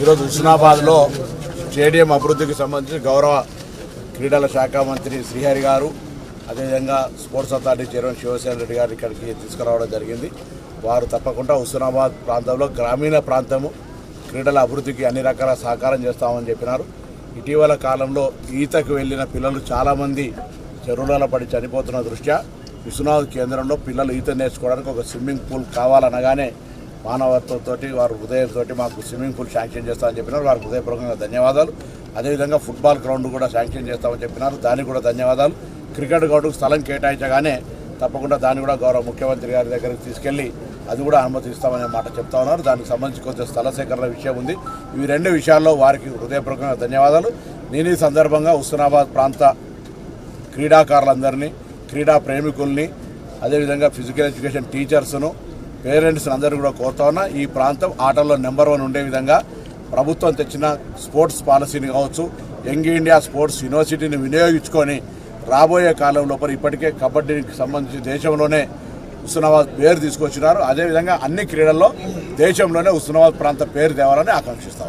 ఈరోజు హుస్నాబాద్లో స్టేడియం అభివృద్ధికి సంబంధించి గౌరవ క్రీడల శాఖ మంత్రి శ్రీహరి గారు అదేవిధంగా sports authority chairman Shivasena Reddy గారు ఇక్కడికి తీసుకురావడం జరిగింది. వారు తప్పకుండా హుస్నాబాద్ ప్రాంతంలో గ్రామీణ ప్రాంతము క్రీడల అభివృద్ధికి అన్ని రకాల సహకారం చేస్తామని చెప్పినారు. ఇటీవల కాలంలో ఈతకు వెళ్ళిన పిల్లలు చాలామంది చెరువులలో పడి చనిపోతున్న దృష్ట్యా విశ్వనాథ్ కేంద్రంలో పిల్లలు ఈత నేర్చుకోవడానికి ఒక స్విమ్మింగ్ పూల్ కావాలనగానే మానవత్వంతో వారు హృదయంతో మాకు స్విమ్మింగ్ పూల్ శాంక్షన్ చేస్తామని చెప్పినారు. వారికి హృదయపూర్వకంగా ధన్యవాదాలు. అదేవిధంగా ఫుట్బాల్ గ్రౌండ్ కూడా శాంక్షన్ చేస్తామని చెప్పినారు. దానికి కూడా ధన్యవాదాలు. క్రికెట్ గ్రౌండ్కు స్థలం కేటాయించగానే తప్పకుండా దాన్ని కూడా గౌరవ ముఖ్యమంత్రి గారి దగ్గరికి తీసుకెళ్ళి అది కూడా అనుమతి ఇస్తామని మాట చెప్తా ఉన్నారు. దానికి సంబంధించి కొంచెం స్థల సేకరణ విషయం ఉంది. ఇవి రెండు విషయాల్లో వారికి హృదయపూర్వకంగా ధన్యవాదాలు. నేను ఈ సందర్భంగా హుస్నాబాద్ ప్రాంత క్రీడాకారులందరినీ క్రీడా ప్రేమికుల్ని అదేవిధంగా ఫిజికల్ ఎడ్యుకేషన్ టీచర్స్ను పేరెంట్స్ని అందరూ కూడా కోరుతా ఉన్నా ఈ ప్రాంతం ఆటల్లో నెంబర్ వన్ ఉండే విధంగా ప్రభుత్వం తెచ్చిన స్పోర్ట్స్ పాలసీని కావచ్చు యంగ్ ఇండియా స్పోర్ట్స్ యూనివర్సిటీని వినియోగించుకొని రాబోయే కాలం లోపల ఇప్పటికే కబడ్డీకి సంబంధించి దేశంలోనే హుస్నాబాద్ పేరు తీసుకొచ్చినారు. అదేవిధంగా అన్ని క్రీడల్లో దేశంలోనే హుస్నాబాద్ ప్రాంత పేరు తేవాలని ఆకాంక్షిస్తాం.